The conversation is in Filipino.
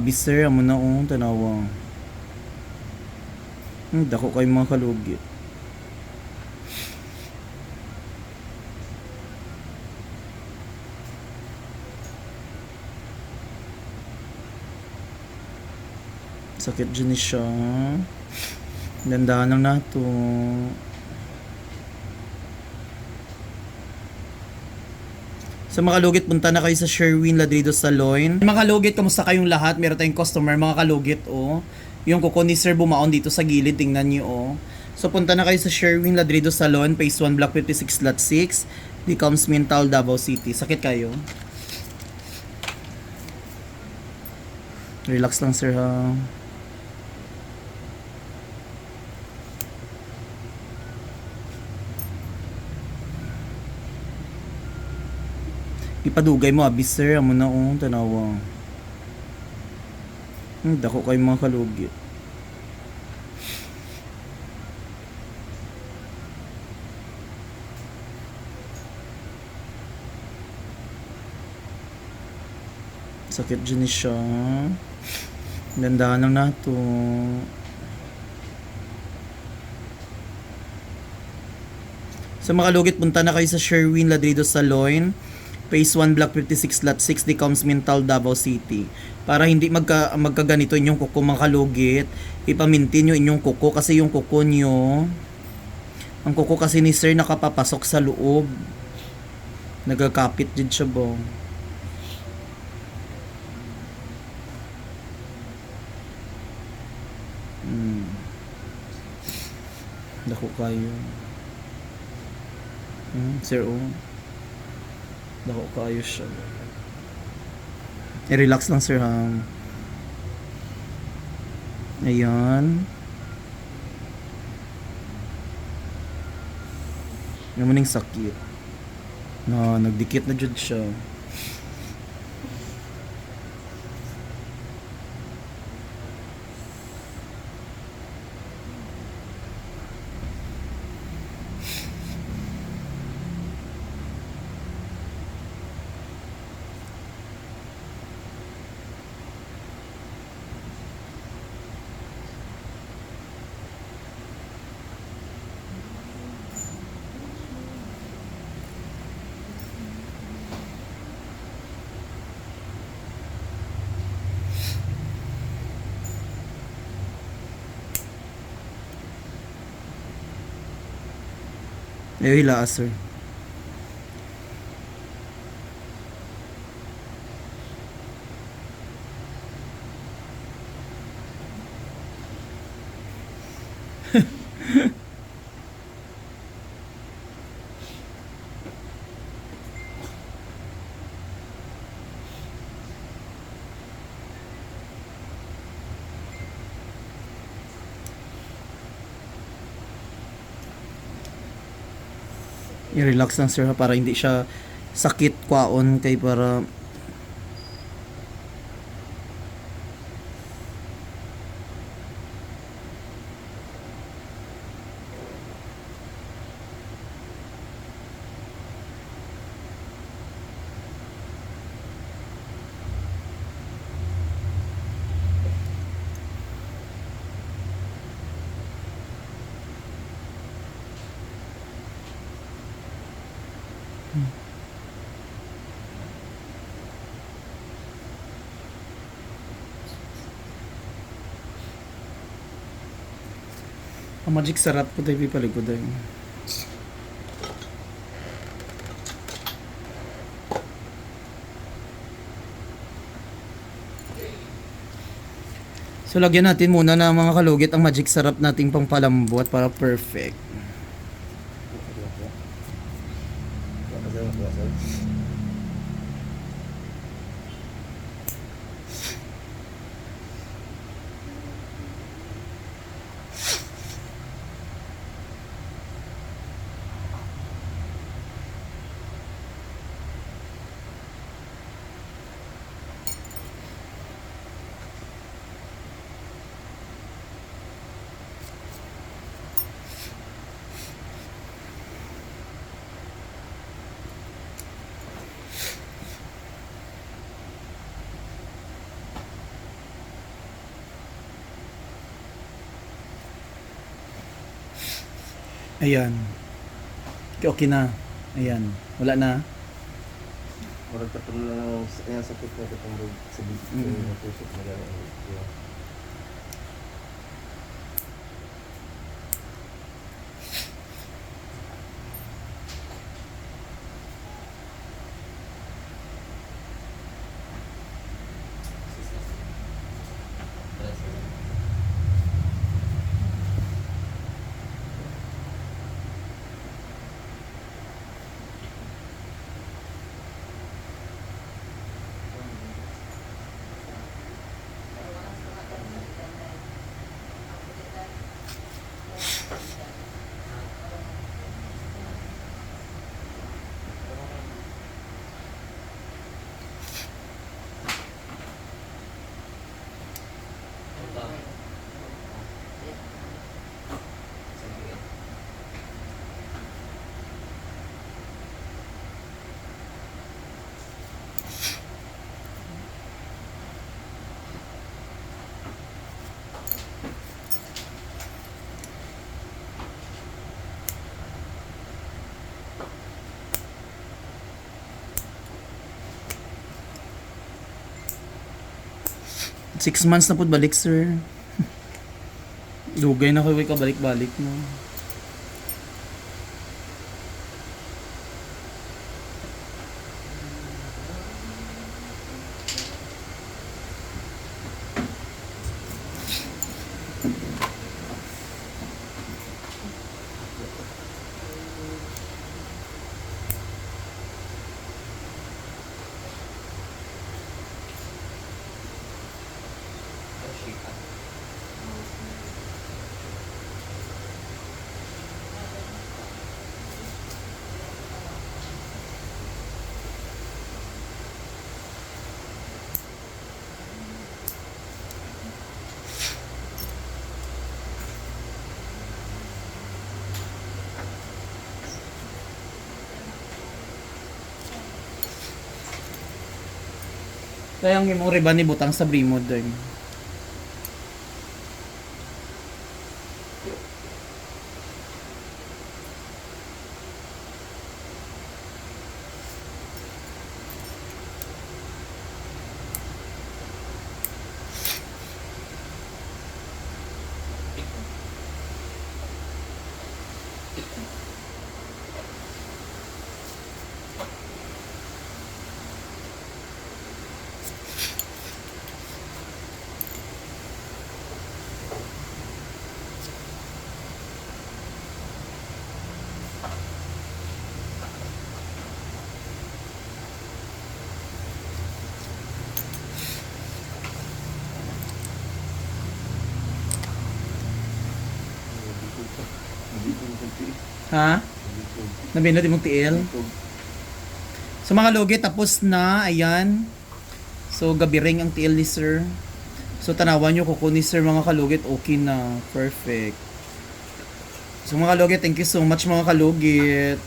Biser, amo na oh, tanawa. Hmm, dako kay mga kalugi. Sakit dyan siya. Dandahan lang nato. Sa mga kalugit, punta na kayo sa Sherwin Ladrido Saloon. Mga kalugit, kamusta kayong lahat? Meron tayong customer, mga kalugit, oh. Yung kuko ni Sir bumaon dito sa gilid, tingnan niyo, oh. So, punta na kayo sa Sherwin Ladrido Salon, Phase 1, Block 56, Lot 6. Becomes Mintal, Davao City. Sakit kayo? Relax lang, sir, ha? Ipadugay mo, abis, sir. Amo na, oh. Tanawa. Hmm, dako kay mga kalugi. Sakit dyan siya. Dandahan lang nato. Sa mga kalugit, punta na kayo sa Sherwin Ladrido Saloon. Phase 1, Block 56, Lot 6, Decoms Mental, Davao City. Para hindi magka, magkaganito inyong kuko mga kalugit, ipamintin nyo inyong kuko kasi yung kuko nyo, ang kuko kasi ni sir nakapapasok sa loob. Nagakapit din siya ba? Hmm. Dako kayo. Hmm, sir, oh. Dako kayo siya. I-relax lang, sir, ha. Ayan. Yung sakit. Na, nagdikit na dyan siya. Ayaw hila, sir. I-relax lang sir para hindi siya sakit kwaon kay para ang magic sarap ko tayo paligod ay. So lagyan natin muna na mga kalugit ang magic sarap nating pangpalambot para perfect. Ayan. Okay, okay na. Ayan. Wala na. Murag katulad na lang ayan sakit na katong sa bibig Mm. tusok na gano'n. Six months na po balik, sir. Lugay na kayo ka balik-balik mo. Kaya ang imong riban ni butang sa Brimo din. Ha? Nabinod imong tiil? So mga logi, tapos na, ayan. So gabi ring ang tiil ni sir. So tanawan nyo kuko ni sir mga kalugit, okay na. Perfect. So mga kalugit, thank you so much mga kalugit.